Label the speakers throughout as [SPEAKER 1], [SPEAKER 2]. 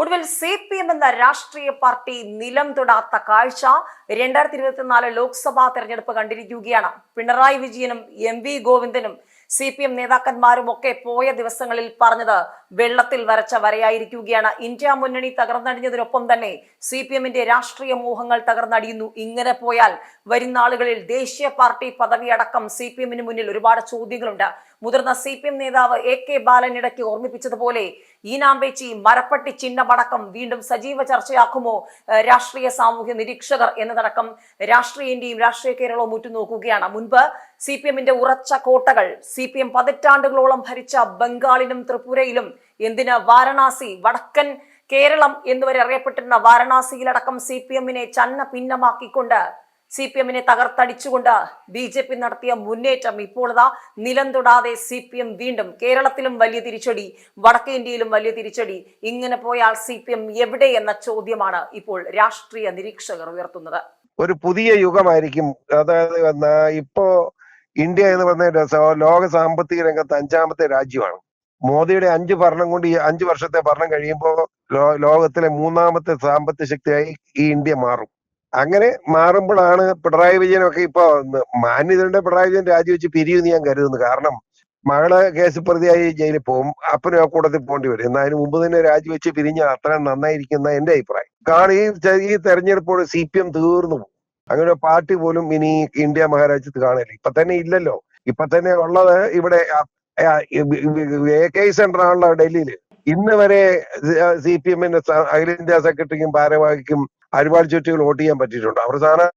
[SPEAKER 1] ഒടുവിൽ C P M എന്ന രാഷ്ട്രീയ പാർട്ടി നിലം തൊടാത്ത കാഴ്ച രണ്ടായിരത്തി ഇരുപത്തിനാല് ലോക്സഭാ തെരഞ്ഞെടുപ്പ് കണ്ടിരിക്കുകയാണ്. പിണറായി വിജയനും എം വി ഗോവിന്ദനും സി പി എം നേതാക്കന്മാരും ഒക്കെ പോയ ദിവസങ്ങളിൽ പറഞ്ഞത് വെള്ളത്തിൽ വരച്ച വരയായിരിക്കുകയാണ്. ഇന്ത്യ മുന്നണി തകർന്നടിഞ്ഞതിനൊപ്പം തന്നെ സി പി എമ്മിന്റെ രാഷ്ട്രീയ മോഹങ്ങൾ തകർന്നടിയുന്നു. ഇങ്ങനെ പോയാൽ വരുന്ന നാളുകളിൽ ദേശീയ പാർട്ടി പദവി അടക്കം സി പി എമ്മിന് മുന്നിൽ ഒരുപാട് ചോദ്യങ്ങളുണ്ട്. മുതിർന്ന സി പി എം നേതാവ് എ കെ ബാലൻ ഇടയ്ക്ക് ഓർമ്മിപ്പിച്ചതുപോലെ ഈനാമ്പേച്ചി മരപ്പട്ടി ചിഹ്നമടക്കം വീണ്ടും സജീവ ചർച്ചയാക്കുമോ? രാഷ്ട്രീയ സാമൂഹ്യ നിരീക്ഷകർ എന്നതടക്കം രാഷ്ട്രീയ ഇന്ത്യയും രാഷ്ട്രീയ കേരളവും ഉറ്റുനോക്കുകയാണ്. മുൻപ് സി പി എമ്മിന്റെ ഉറച്ച കോട്ടകൾ സി പി എം പതിറ്റാണ്ടുകളോളം ഭരിച്ച ബംഗാളിലും ത്രിപുരയിലും എന്തിന് വാരണാസി വടക്കൻ കേരളം എന്നുവരെ അറിയപ്പെട്ടിരുന്ന വാരണാസിയിലടക്കം സി പി എമ്മിനെ ചന്ന ഭിന്നമാക്കിക്കൊണ്ട് സി പി എമ്മിനെ തകർത്തടിച്ചുകൊണ്ട് ബി ജെ പി നടത്തിയ മുന്നേറ്റം ഇപ്പോഴതാ നിലം തൊടാതെ സി പി എം വീണ്ടും കേരളത്തിലും വലിയ തിരിച്ചടി വടക്കേ ഇന്ത്യയിലും വലിയ തിരിച്ചടി. ഇങ്ങനെ പോയാൽ സി പി എം എവിടെ എന്ന ചോദ്യമാണ് ഇപ്പോൾ രാഷ്ട്രീയ നിരീക്ഷകർ ഉയർത്തുന്നത്.
[SPEAKER 2] ഒരു പുതിയ യുഗമായിരിക്കും. അതായത് ഇപ്പോ ഇന്ത്യ എന്ന് പറഞ്ഞ ലോക സാമ്പത്തിക രംഗത്ത് അഞ്ചാമത്തെ രാജ്യമാണ്. മോദിയുടെ അഞ്ച് ഭരണം കൊണ്ട് ഈ അഞ്ച് വർഷത്തെ ഭരണം കഴിയുമ്പോൾ ലോകത്തിലെ മൂന്നാമത്തെ സാമ്പത്തിക ശക്തിയായി ഈ ഇന്ത്യ മാറും. അങ്ങനെ മാറുമ്പോഴാണ് പിണറായി വിജയനൊക്കെ ഇപ്പൊ മാന്യതയുടെ പിണറായി വിജയൻ രാജിവെച്ച് പിരിയുമെന്ന് ഞാൻ കരുതുന്നു. കാരണം മകൾ കേസ് പ്രതിയായി ജയിലിൽ പോകും അപ്പനും ആ കൂട്ടത്തിൽ പോകേണ്ടി വരും. അതിന് മുമ്പ് തന്നെ രാജിവെച്ച് പിരിഞ്ഞ അത്ര നന്നായിരിക്കുന്ന എന്റെ അഭിപ്രായം. കാരണം ഈ ചെറിയ തെരഞ്ഞെടുപ്പോട് സി പി എം തീർന്നു പോകും. അങ്ങനെ പാർട്ടി പോലും ഇനി ഇന്ത്യ മഹാരാജ്യത്ത് കാണില്ല ഇപ്പൊ തന്നെ ഇല്ലല്ലോ. ഇപ്പൊ തന്നെ ഉള്ളത് ഇവിടെ എ കെ സെന്ററാണല്ലോ ഡൽഹിയിൽ ഇന്ന് വരെ സി പി എമ്മിന്റെ അഖിലേന്ത്യാ സെക്രട്ടറിക്കും ഭാരവാഹിക്കും അരിവാൾ ചുറ്റുകൾ വോട്ട് ചെയ്യാൻ പറ്റിയിട്ടുണ്ട്. അവർ സാധനം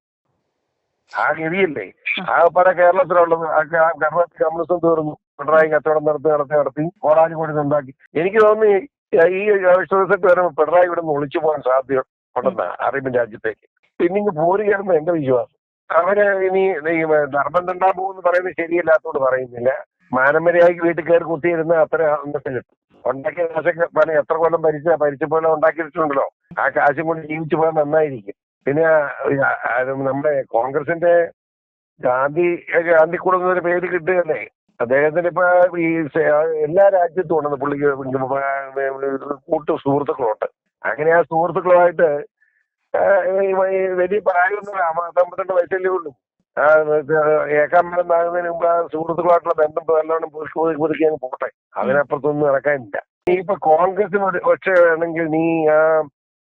[SPEAKER 2] ആ ഗതിയല്ലേ? ആ പല കേരളത്തിലുള്ളത് കേരളത്തിൽ കമ്മ്യൂണിസം തീർന്നു. പിണറായി കച്ചവടം നടത്തി നടത്തി നടത്തി കോടാലി കൂടി ഉണ്ടാക്കി എനിക്ക് തോന്നുന്നു ഈ റിസൾട്ട് വരുമ്പോൾ പിണറായി ഇവിടെ നിന്ന് ഒളിച്ചു പോകാൻ സാധ്യത ഉണ്ടെന്ന് അറേബ്യൻ രാജ്യത്തേക്ക്. പിന്നെ ഇങ്ങ് പോരുകയാണെന്ന് എന്റെ വിശ്വാസം. അവർ ഇനി ധർമ്മം തണ്ടാൻ പോകുമെന്ന് പറയുന്നത് ശരിയല്ലാത്തോട് പറയുന്നില്ല. മാനമര്യാദയ്ക്ക് വീട്ടിൽ കയറി കുത്തിയിരുന്ന അത്ര അന്നത്തെ കിട്ടും ഉണ്ടാക്കിയ കാശൊക്കെ പല എത്ര കൊല്ലം ഭരിച്ച ഭരിച്ച പോലെ ഉണ്ടാക്കിയിട്ടുണ്ടല്ലോ. ആ കാശും കൊണ്ട് ജീവിച്ചു പോകാൻ നന്നായിരിക്കും. പിന്നെ നമ്മുടെ കോൺഗ്രസിന്റെ ഗാന്ധി ഗാന്ധി കുടുംബം ഒരു പേര് കിട്ടുകയല്ലേ? അദ്ദേഹത്തിന് ഇപ്പൊ ഈ എല്ലാ രാജ്യത്തും ഉണ്ടെന്ന് പുള്ളിക്ക് കൂട്ടു സുഹൃത്തുക്കളുണ്ട്. അങ്ങനെ ആ സുഹൃത്തുക്കളുമായിട്ട് വലിയ പ്രായമൊന്നുമില്ല. അമ്പത്തിരണ്ട് വയസ്സല്ലേ ഉള്ളൂ. ആ ഏകാമ്പലമാകുന്നതിന് മുമ്പ് ആ സുഹൃത്തുക്കളായിട്ടുള്ള ബന്ധം നല്ലോണം പുതുക്കി പുതുക്കി പുതുക്കി അങ്ങ് പോട്ടെ. അതിനപ്പുറത്തൊന്നും നടക്കാനില്ല. നീ ഇപ്പൊ കോൺഗ്രസിന് ഒരു ഒച്ച വേണമെങ്കിൽ നീ ആ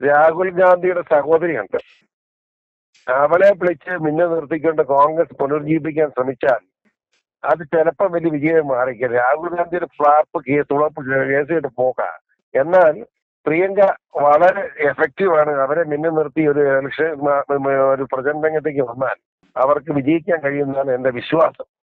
[SPEAKER 2] രാഹുൽ ഗാന്ധിയുടെ സഹോദരിയുണ്ട്. അവളെ വിളിച്ച് മിന്നെ നിർത്തിക്കൊണ്ട് കോൺഗ്രസ് പുനർജീവിപ്പിക്കാൻ ശ്രമിച്ചാൽ അത് ചിലപ്പോൾ വലിയ വിജയം മാറിക്കും രാഹുൽ ഗാന്ധിയുടെ ഫ്ലാപ്പ് കേസ് തുളപ്പ് കേസിട്ട് പോക്ക എന്നാൽ പ്രിയങ്ക വളരെ എഫക്റ്റീവ് ആണ്. അവരെ മിന്നെ നിർത്തി ഒരു ഇലക്ഷൻ ഒരു പ്രചരണ രംഗത്തേക്ക് വന്നാൽ അവർക്ക് വിജയിക്കാൻ കഴിയുന്നതാണ് എന്റെ വിശ്വാസം.